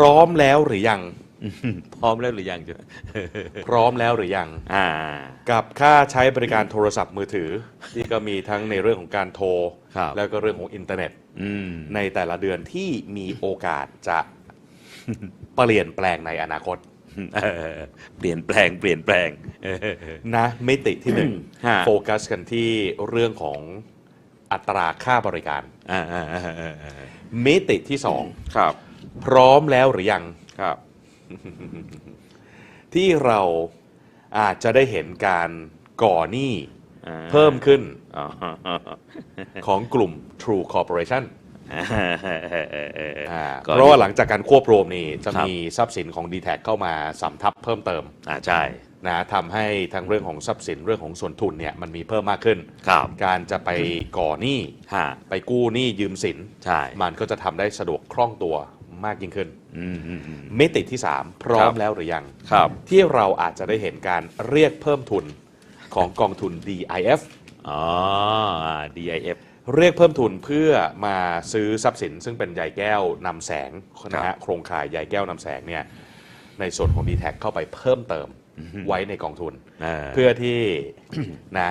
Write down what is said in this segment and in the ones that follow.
ร้อมแล้วหรือยัง พร้อมแล้วหรือยังจ๊ะ พร้อมแล้วหรือยัง อ่า กับค่าใช้บริการโทรศัพท์มือถือ ที่ก็มีทั้งในเรื่องของการโทร ครับ แล้วก็เรื่องของอินเทอร์เน็ต อืม ในแต่ละเดือนที่มีโอกาสจะเปลี่ยนแปลงในอนาคตเออเปลี่ยนแปลงเปลี่ยนแปลงเออ นะมิติที่หนึ่งฮะ โฟกัสกันที่เรื่องของอัตราค่าบริการ อ่าอ่าอ่าอ่าอ่ามิติที่สอง ครับ พร้อมแล้วหรือยัง ครับ ที่เราอาจจะได้เห็นการก่อหนี้อ่าเพิ่มขึ้นอ๋อของกลุ่ม True Corporation อ่าเออเออเออเอออ่าก็ เพราะว่าหลังจากการควบรวมนี่จะครับ มีทรัพย์สินของ d t แทเข้ามาสำทับเพิ่มเติมอ่าใช่ นะทำให้ทั้งเรื่องของทรัพย์สินเรื่องของส่วนทุนเนี่ยมันมีเพิ่มมากขึ้น ครับการจะไปก่อหนี้ ฮะไปกู้หนี้ยืมสิน ใช่ มันก็จะทำได้สะดวกคล่องตัว มากยิ่งขึ้นอืมอืมอืมมิติที่ 3 พร้อครัมบแล้วหรือยังครับที่เราอาจจะได้เห็นการเรียกเพิ่มทุนของกองทุน DIF อ๋ออ่า DIF เรียกเพิ่มทุนเพื่อมาซื้อทรัพย์สิน ซึ่งเป็นใยแก้วนำแสงนะฮะโครงข่ายใยแก้วนำแสงเนี่ยในส่วนของ d t แทเข้าไปเพิ่มเติมไว้ในกองทุนเออเพื่อที่นะ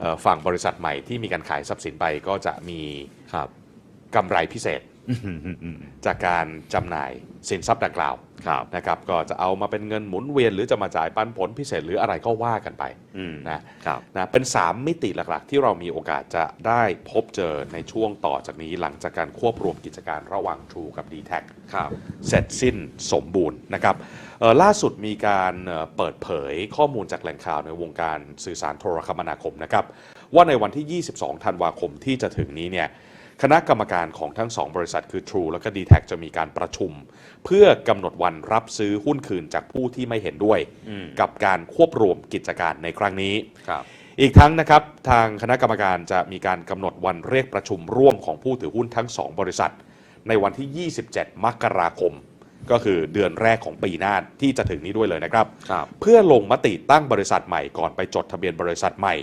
เอ่อฝั่งบริษัทใหม่ที่มีการขายทรัพย์สินไปก็จะมีครับกำไรพิเศษ จากการจำหน่ายสินทรัพย์ดังกล่าวครับ นะครับ ก็จะเอามาเป็นเงินหมุนเวียน หรือจะมาจ่ายปันผลพิเศษหรืออะไรก็ว่ากันไปอืมนะครับ นะเป็น 3 มิติหลักๆ ที่เรามีโอกาสจะได้พบเจอในช่วงต่อจากนี้หลังจากการควบรวมกิจการระหว่าง True กับ d t แทครับ เสร็จสิ้นสมบูรณ์นะครับเอ่อล่าสุดมีการเอ่อเปิดเผยข้อมูลจากแหล่งข่าวในวงการสื่อสารโทรคมนาคมนะครับ ว่าในวันที่ 22 ธันวาคมที่จะถึงนี้เนี่ย คณะกรรมการของทั้ง 2 บริษัทคือ True แล้วก็ d t แทจะมีการประชุม เพื่อกำหนดวันรับซื้อหุ้นคืนจากผู้ที่ไม่เห็นด้วยอืมกับการควบรวมกิจการในครั้งนี้ครับอีกทั้งนะครับทางคณะกรรมการจะมีการกำหนดวันเรียกประชุมร่วมของผู้ถือหุ้นทั้ง 2 บริษัท ในวันที่ 27 มกราคม ก็คือเดือนแรกของปีหน้าที่จะถึงนี้ด้วยเลยนะครับครับเพื่อลงมติตั้งบริษัทใหม่ก่อนไปจดทะเบียนบริษัทใหม่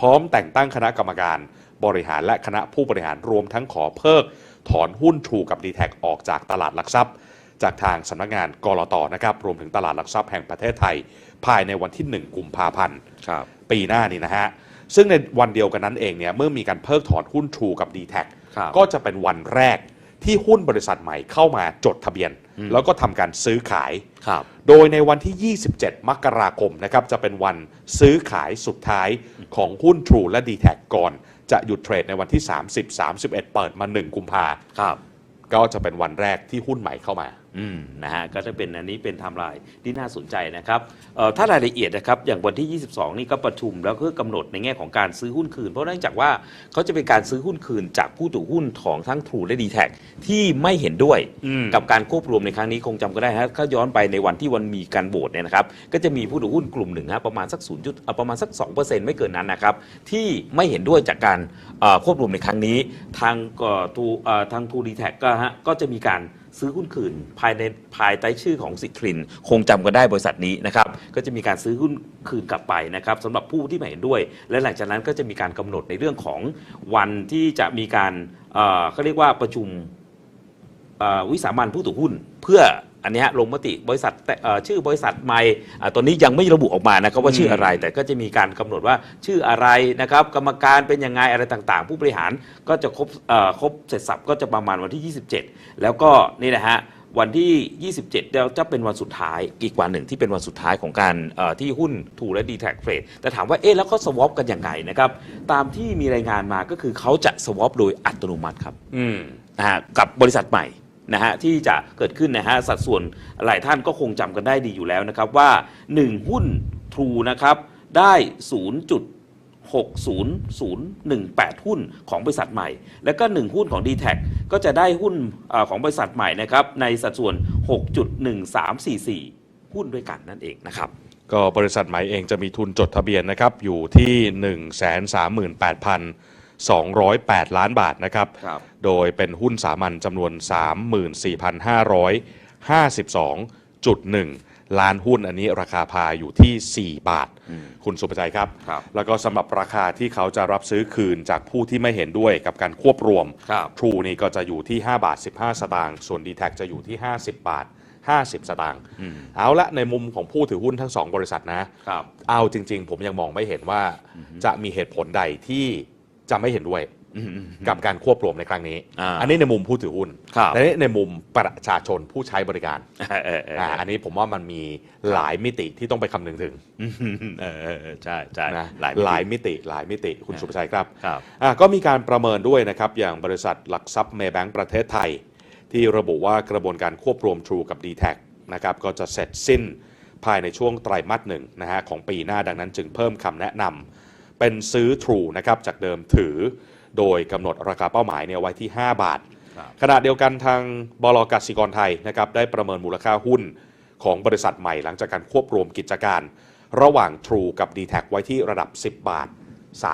พร้อมแต่งตั้งคณะกรรมการ บริหารและคณะผู้บริหารรวมทั้งขอเพิกถอนหุ้นทรูกับ d t แทออกจากตลาดหลักทรัพย์ จากทางสำนักงานกรตนะครับรวมถึงตลาดหลักทรัพย์แห่งประเทศไทย ภายในวันที่ 1 กุมภาพันธ์ครับปีหน้านี่นะฮะซึ่งในวันเดียวกันนั้นเองเนี่ยเมื่อมีการเพิกถอนหุ้น True กับ d t แทครับก็จะเป็นวันแรก ที่หุ้นบริษัทใหม่เข้ามาจดทะเบียน แล้วก็ทำการซื้อขาย ครับ โดยในวันที่ 27 มกราคมนะครับจะเป็นวันซื้อขายสุดท้ายของหุ้น True และ d t แทก่อน จะหยุดเทรดในวันที่ 30 31 เปิดมา 1 กุมภาครับ ก็จะเป็นวันแรกที่หุ้นใหม่เข้ามา อืมนะฮะก็จะเป็นอันนี้เป็นไทม์ไลน์ที่น่าสนใจนะครับเอ่อถ้ารายละเอียดนะครับอย่างวันที่ 22 นี่ก็ประชุมแล้วก็กำหนดในแง่ของการซื้อหุ้นคืน เพราะเนื่องจากว่าเขาจะเป็นการซื้อหุ้นคืนจากผู้ถือหุ้นของทั้ง True และ d t แทที่ไม่เห็นด้วยอืม กับการควบรวมในครั้งนี้คงจำก็ได้ฮะถ้าย้อนไปในวันที่วันมีการโหวตเนี่ยนะครับก็จะมีผู้ถือหุ้นกลุ่มหนึ่งฮะประมาณสัก0จุดเอ่อประมาณสัก2%ไม่เกินนั้นนะครับที่ไม่เห็นด้วยจากการเอ่อควบรวมในครั้งนี้ ทางเอ่อทูเอ่อทางทูดีแท็ก็ฮะก็จะมีการ ซื้อหุ้นคืน ภายในภายใต้ชื่อของสิทริน คงจำกันได้บริษัทนี้นะครับ ก็จะมีการซื้อหุ้นคืนกลับไปนะครับสำหรับผู้ที่ไม่เห็นด้วย และหลังจากนั้นก็จะมีการกำหนดในเรื่องของวันที่จะมีการเอ่อเขาเรียกว่าประชุม เอ่อวิสามันผู้ถือหุ้นเพื่อ อันเนี้ยลงมติบริษัทแต่เอ่อชื่อบริษัทใหม่อ่าตอนนี้ยังไม่ระบุออกมานะครับว่าชื่ออะไร แต่ก็จะมีการกำหนดว่าชื่ออะไรนะครับ กรรมการเป็นยังไงอะไรต่างๆ ผู้บริหารก็จะครบเอ่อครบเสร็จสับก็จะประมาณวันที่ 27 แล้วก็นี่นะฮะวันที่ 27แล้วจะเป็นวันสุดท้ายอีกวันหนึ่งที่เป็นวันสุดท้ายของการเอ่อที่หุ้นถูและดีแท็กเทรดแต่ถามว่าเอ๊ะแล้วเขาสวอปกันยังไงนะครับตามที่มีรายงานมาก็คือเขาจะสวอปโดยอัตโนมัติครับ อืม นะฮะกับบริษัทใหม่ นะฮะที่จะเกิดขึ้นนะฮะสัดส่วนหลายท่านก็คงจำกันได้ดีอยู่แล้วนะครับว่า 1 หุ้น True นะครับได้ 0.60018 หุ้นของบริษัทใหม่ แล้วก็ 1 หุ้นของ d t แทก็จะได้หุ้นอของบริษัทใหม่นะครับในสัดส่วน 6.1344 หุ้นด้วยกันนั่นเองนะครับก็บริษัทใหม่เองจะมีทุนจดทะเบียนนะครับอยู่ที่ 138,208 ล้านบาทนะครับ ครับโดยเป็นหุ้นสามัญจำนวน 34,552.1 ล้านหุ้นอันนี้ราคาพาอยู่ที่ 4 บาทอืมคุณสุภชัยครับ ครับ แล้วก็สำหรับราคาที่เขาจะรับซื้อคืนจากผู้ที่ไม่เห็นด้วยกับการควบรวม ครับ True นี่ก็จะอยู่ที่ 5 บาท 15 สตางค์ ส่วน d t แทจะอยู่ที่ 50 บาท 50 สตางค์อืมเอาละในมุมของผู้ถือหุ้นทั้ง2บริษัทนะ ครับ เอาจริง ๆ ผมยังมองไม่เห็นว่าจะมีเหตุผลใดที่ จะไม่เห็นด้วยอืมอืมกับการควบรวมในครั้งนี้อ่าอันนี้ในมุมผู้ถือหุ้นครับแต่นี่ในมุมประชาชนผู้ใช้บริการเออเออเอออ่าอันนี้ผมว่ามันมีหลายมิติที่ต้องไปคำนึงถึงอืมเออเออเออใช่ใช่นะหลายหลายมิติหลายมิติคุณสุภชัยครับครับอะก็มีการประเมินด้วยนะครับ อย่างบริษัทหลักทรัพย์เมย์แบงก์ประเทศไทย ที่ระบุว่ากระบวนการควบรวม True กับ d t แทนะครับก็จะเสร็จสิ้นภายในช่วงไตรมาสหนึ่งนะฮะของปีหน้าดังนั้นจึงเพิ่มคำแนะนำ เป็นซื้อ True นะครับจากเดิมถือ โดยกำหนดราคาเป้าหมายเนี่ยไว้ที่ 5 บาทครับขณะเดียวกันทางบลกสิกรไทยนะครับได้ประเมินมูลค่าหุ้นของบริษัทใหม่หลังจากการควบรวมกิจการ ระหว่าง True กับ d t แทไว้ที่ระดับ 10 บาท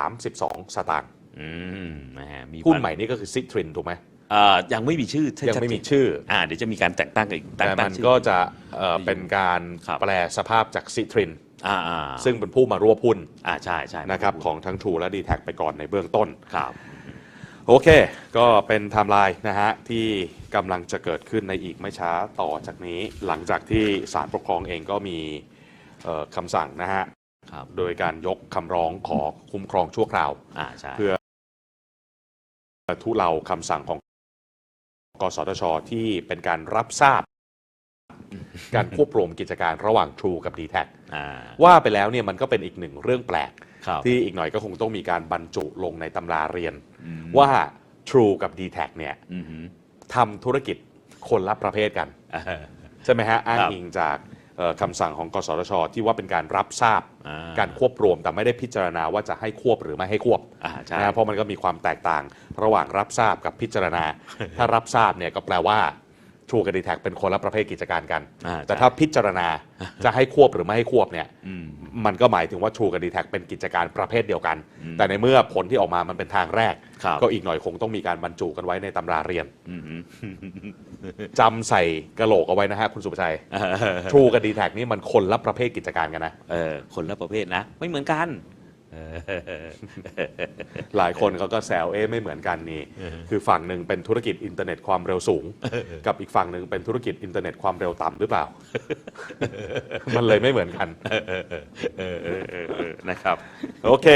32 สตางค์อืมนะฮะมีหุ้นใหม่นี่ก็คือซิทรินถูกไหมเอ่อยังไม่มีชื่อชัดยังไม่มีเจนชื่ออ่าเดี๋ยวจะมีการแต่งตั้งอีกแต่งแต่ตั้มังนชื่อก็จะเอ่อเป็นการครับแปลสภาพจากซิทริน อ่าอ่าซึ่งเป็นผู้มารวบหุ้นอ่าใช่ใช่นะครับของทั้ง True และ d t แทไปก่อนในเบื้องต้น ครับ โอเค ก็เป็นไทม์ไลน์นะฮะ ที่กำลังจะเกิดขึ้นในอีกไม่ช้าต่อจากนี้ หลังจากที่ศาลปกครองเองก็มีเอ่อคำสั่งนะฮะ ครับ โดยการยกคำร้องขอคุ้มครองชั่วคราว อ่าใช่เพื่อทุเลาคำสั่งของกสทช ที่เป็นการรับทราบ การควบรวมกิจการระหว่าง True กับ d t แทอ่าว่าไปแล้วเนี่ยมันก็เป็นอีกหนึ่งเรื่องแปลกครับที่อีกหน่อยก็คงต้องมีการบรรจุลงในตำราเรียนอืมว่า True กับ d t แทเนี่ยอืมฮึทำธุรกิจคนละประเภทกันอ่าใช่ไหมฮะอ้างครับอิงจากเอ่อคำสั่งของกสทช ที่ว่าเป็นการรับทราบอ่าการควบรวมแต่ไม่ได้พิจารณาว่าจะให้ควบหรือไม่ให้ควบอ่าใช่นะเพราะมันก็มีความแตกต่างระหว่างรับทราบกับพิจารณา ถ้ารับทราบเนี่ยก็แปลว่า True กับ d t แทเป็นคนละประเภทกิจการกัน อ่าแต่ใช่ถ้าพิจารณาจะให้ควบหรือไม่ให้ควบเนี่ยอืม มันก็หมายถึงว่า True กับ d t แทเป็นกิจการประเภทเดียวกันอืมแต่ในเมื่อผลที่ออกมามันเป็นทางแรก ครับ ก็อีกหน่อยคงต้องมีการบรรจุกันไว้ในตำราเรียนอืมฮึจำใส่กระโหลกเอาไว้นะฮะคุณสุภชัยเออ True กับ d t แทนี่มันคนละประเภทกิจการกันนะ เออคนละประเภทนะ ไม่เหมือนกันเออ หลายคนเขาก็แซวเอ๊ะไม่เหมือนกันนี่ คือฝั่งหนึ่งเป็นธุรกิจอินเทอร์เน็ตความเร็วสูง กับอีกฝั่งหนึ่งเป็นธุรกิจอินเทอร์เน็ตความเร็วต่ำหรือเปล่า มันเลยไม่เหมือนกันเออเออเออเออเออนะครับ โอเค